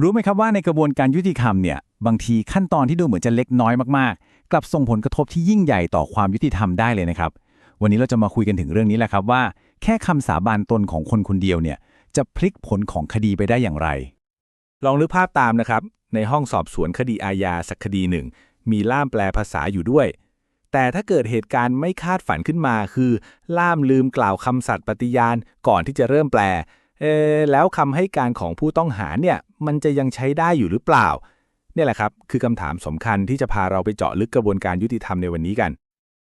รู้ไหมครับว่าในกระบวนการยุติธรรมเนี่ยบางทีขั้นตอนที่ดูเหมือนจะเล็กน้อยมากๆ กลับส่งผลกระทบที่ยิ่งใหญ่ต่อความยุติธรรมได้เลยนะครับ วันนี้เราจะมาคุยกันถึงเรื่องนี้แหละครับว่า แค่คำสาบานตนของคนคนเดียวเนี่ยจะพลิกผลของคดีไปได้อย่างไร ลองนึกภาพตามนะครับ ในห้องสอบสวนคดีอาญาสักคดีหนึ่ง มีล่ามแปลภาษาอยู่ด้วย แต่ถ้าเกิดเหตุการณ์ไม่คาดฝันขึ้นมาคือ ล่ามลืมกล่าวคำสัตย์ปฏิญาณก่อนที่จะเริ่มแปล เออแล้วคำให้การของผู้ต้องหาเนี่ย มันจะยังใช้ได้อยู่หรือเปล่า เนี่ยแหละครับ คือคำถามสำคัญที่จะพาเราไปเจาะลึกกระบวนการยุติธรรมในวันนี้กัน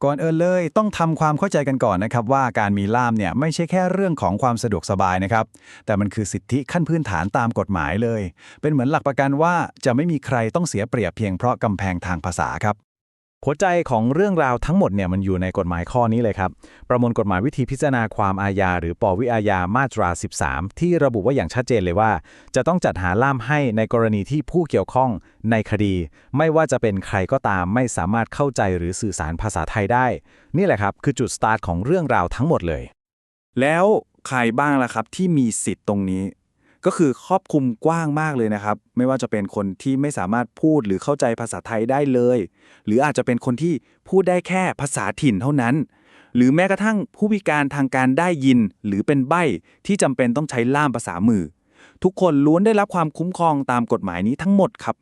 ก่อนเออเลยต้องทำความเข้าใจกันก่อนนะครับ ว่าการมีล่ามเนี่ยไม่ใช่แค่เรื่องของความสะดวกสบายนะครับ แต่มันคือสิทธิขั้นพื้นฐานตามกฎหมายเลย เป็นเหมือนหลักประกันว่าจะไม่มีใครต้องเสียเปรียบเพียงเพราะกำแพงทางภาษาครับ หัวใจของเรื่องราวทั้งหมดเนี่ยมันอยู่ในกฎหมายข้อนี้เลยครับ ประมวลกฎหมายวิธีพิจารณาความอาญา หรือปวิอาญามาตรา 13 ที่ระบุว่าอย่างชัดเจนเลยว่า จะต้องจัดหาล่ามให้ในกรณีที่ผู้เกี่ยวข้องในคดี ไม่ว่าจะเป็นใครก็ตามไม่สามารถเข้าใจหรือสื่อสารภาษาไทยได้ นี่แหละครับคือจุดสตาร์ทของเรื่องราวทั้งหมดเลย แล้วใครบ้างล่ะครับที่มีสิทธิ์ตรงนี้ ก็คือครอบคลุมกว้างมากเลยนะครับ ไม่ว่าจะเป็นคนที่ไม่สามารถพูดหรือเข้าใจภาษาไทยได้เลย หรืออาจจะเป็นคนที่พูดได้แค่ภาษาถิ่นเท่านั้น หรือแม้กระทั่งผู้พิการทางการได้ยิน หรือเป็นใบ้ที่จำเป็นต้องใช้ล่ามภาษามือ ทุกคนล้วนได้รับความคุ้มครองตามกฎหมายนี้ทั้งหมดครับ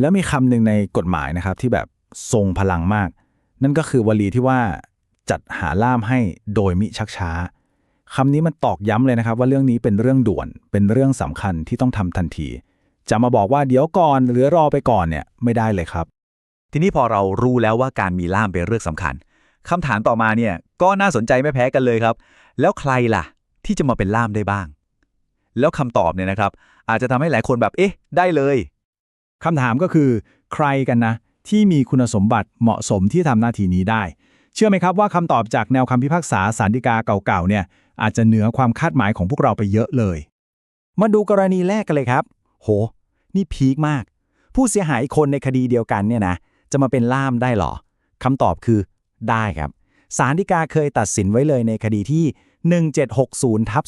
แล้วมีคำหนึ่งในกฎหมายนะครับที่แบบทรงพลังมาก นั่นก็คือวลีที่ว่าจัดหาล่ามให้โดยมิชักช้า คำนี้มันตอกย้ำเลยนะครับ ว่าเรื่องนี้เป็นเรื่องด่วน เป็นเรื่องสำคัญที่ต้องทำทันที จะมาบอกว่าเดี๋ยวก่อนหรือรอไปก่อนเนี่ยไม่ได้เลยครับ ทีนี้พอเรารู้แล้วว่าการมีล่ามเป็นเรื่องสำคัญคำถามต่อมาเนี่ยก็น่าสนใจไม่แพ้กันเลยครับ แล้วใครล่ะ ที่จะมาเป็นล่ามได้บ้าง แล้วคำตอบเนี่ยนะครับ อาจจะทำให้หลายคนแบบเอ๊ะ ได้เลยคำถามก็คือ ใครกันนะ ที่มีคุณสมบัติเหมาะสมที่ทำหน้าที่นี้ได้เชื่อไหมครับว่าคำตอบจากแนวคำพิพากษาสารดีกาเก่าๆเนี่ยอาจจะเหนือความคาดหมายของพวกเราไปเยอะเลย มาดูกรณีแรกกันเลยครับ โห นี่พีคมาก ผู้เสียหายคนในคดีเดียวกันเนี่ยนะจะมาเป็นล่ามได้หรอคำตอบคือ ได้ครับสารดีกาเคยตัดสินไว้เลยในคดีที่ 1760ทับ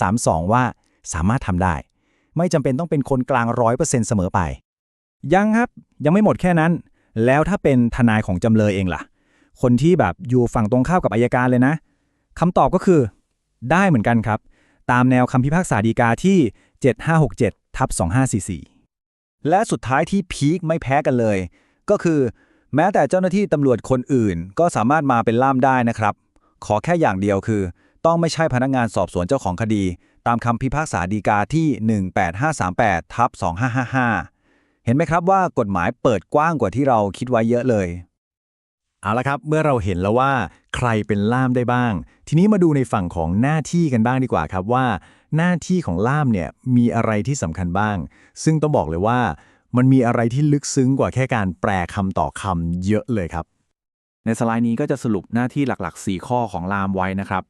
2532 ว่า สามารถทำได้ ไม่จำเป็นต้องเป็นคนกลางร้อยเปอร์เซ็นต์เสมอไป ยังครับ ยังไม่หมดแค่นั้น แล้วถ้าเป็นทนายของจำเลยเองล่ะ คนที่แบบอยู่ฝั่งตรงข้ามกับอายการเลยนะคำตอบก็คือ ได้เหมือนกันครับ ตามแนวคำพิพากษาดีกาที่ 7567ทับ2544 และสุดท้ายที่พีคไม่แพ้กันเลย ก็คือ แม้แต่เจ้าหน้าที่ตำรวจคนอื่น ก็สามารถมาเป็นล่ามได้นะครับ ขอแค่อย่างเดียวคือ ต้องไม่ใช่พนักงานสอบสวนเจ้าของคดี ตามคำพิพากษาดีกาที่ 18538ทับ2555 เห็นไหมครับว่ากฎหมายเปิดกว้างกว่าที่เราคิดไว้เยอะเลย เอาละครับ เมื่อเราเห็นแล้วว่าใครเป็นล่ามได้บ้าง ทีนี้มาดูในฝั่งของหน้าที่กันบ้างดีกว่าครับว่า หน้าที่ของล่ามเนี่ยมีอะไรที่สำคัญบ้าง ซึ่งต้องบอกเลยว่า มันมีอะไรที่ลึกซึ้งกว่าแค่การแปลคำต่อคำเยอะเลยครับ ในสไลด์นี้ก็จะสรุปหน้าที่หลักๆ 4 ข้อของลามไว้นะครับ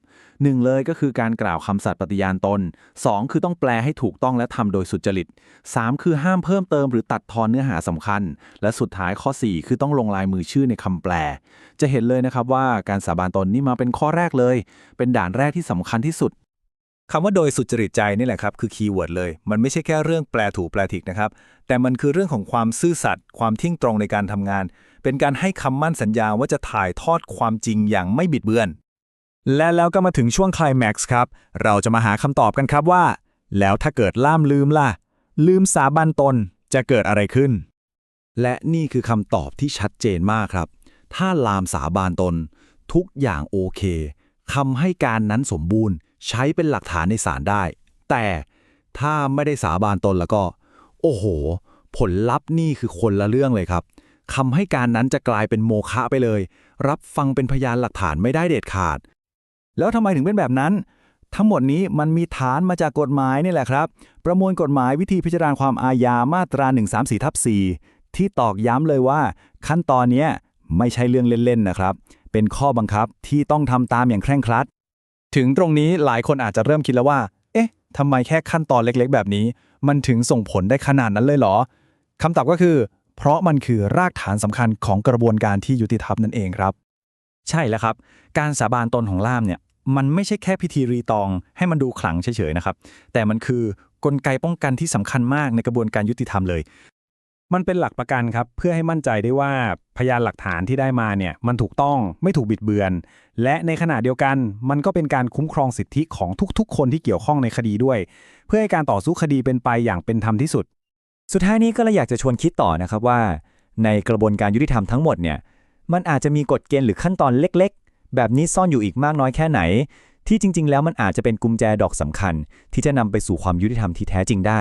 หนึ่งเลยก็คือการกล่าวคำสัตย์ปฏิญาณตน 2 คือต้องแปลให้ถูกต้องและทำโดยสุจริต 3 คือห้ามเพิ่มเติมหรือตัดทอนเนื้อหาสำคัญ และสุดท้ายข้อ 4 คือต้องลงลายมือชื่อในคำแปล จะเห็นเลยนะครับว่าการสาบานตนนี่มาเป็นข้อแรกเลย เป็นด่านแรกที่สำคัญที่สุด คำว่าโดยสุจริตใจนี่แหละครับคือคีย์เวิร์ดเลย มันไม่ใช่แค่เรื่องแปลถูกแปลผิดนะครับ แต่มันคือเรื่องของความซื่อสัตย์ความเที่ยงตรงในการทำงาน เป็นการให้คำมั่นสัญญาว่าจะถ่ายทอดความจริงอย่างไม่บิดเบือน และแล้วก็มาถึงช่วงคลายแม็กซ์ครับ เราจะมาหาคำตอบกันครับว่า แล้วถ้าเกิดล่ามลืมล่ะ ลืมสาบันตนจะเกิดอะไรขึ้น และนี่คือคำตอบที่ชัดเจนมากครับ ถ้าลามสาบานตน ทุกอย่างโอเคคำให้การนั้นสมบูรณ์ ใช้เป็นหลักฐานในศาลได้ แต่ถ้าไม่ได้สาบานตนแล้วก็ โอ้โห ผลลัพธ์นี่คือคนละเรื่องเลยครับคำให้การนั้นจะกลายเป็นโมฆะไปเลย รับฟังเป็นพยานหลักฐานไม่ได้เด็ดขาด แล้วทำไมถึงเป็นแบบนั้น ทั้งหมดนี้มันมีฐานมาจากกฎหมายนี่แหละครับ ประมวลกฎหมายวิธีพิจารณาความอาญามาตรา 134ทับ4ที่ตอกย้ำเลยว่า ขั้นตอนนี้ไม่ใช่เรื่องเล่นๆนะครับ เป็นข้อบังคับที่ต้องทำตามอย่างเคร่งครัด ถึงตรงนี้หลายคนอาจจะเริ่มคิดแล้วว่า เอ๊ะทำไมแค่ขั้นตอนเล็กๆ แบบนี้ มันถึงส่งผลได้ขนาดนั้นเลยเหรอคำตอบก็คือ เพราะมันคือรากฐานสำคัญของกระบวนการที่ยุติธรรมนั่นเองครับ ใช่แล้วครับ การสาบานตนของล่ามเนี่ยมันไม่ใช่แค่พิธีรีตอง ให้มันดูขลังเฉยๆนะครับ แต่มันคือกลไกป้องกันที่สำคัญมากในกระบวนการยุติธรรมเลย มันเป็นหลักประกันครับ เพื่อให้มั่นใจได้ว่าพยานหลักฐานที่ได้มาเนี่ยมันถูกต้องไม่ถูกบิดเบือน และในขณะเดียวกัน มันก็เป็นการคุ้มครองสิทธิของทุกๆ คนที่เกี่ยวข้องในคดีด้วย เพื่อให้การต่อสู้คดีเป็นไปอย่างเป็นธรรมที่สุด สุดท้ายนี้ก็เลยอยากจะชวนคิดต่อนะครับว่า ในกระบวนการยุติธรรมทั้งหมดเนี่ยมันอาจจะมีกฎเกณฑ์หรือขั้นตอนเล็ก ๆ แบบนี้ซ่อนอยู่อีกมากน้อยแค่ไหน ที่จริง ๆ แล้วมันอาจจะเป็นกุญแจดอกสำคัญ ที่จะนำไปสู่ความยุติธรรมที่แท้จริงได้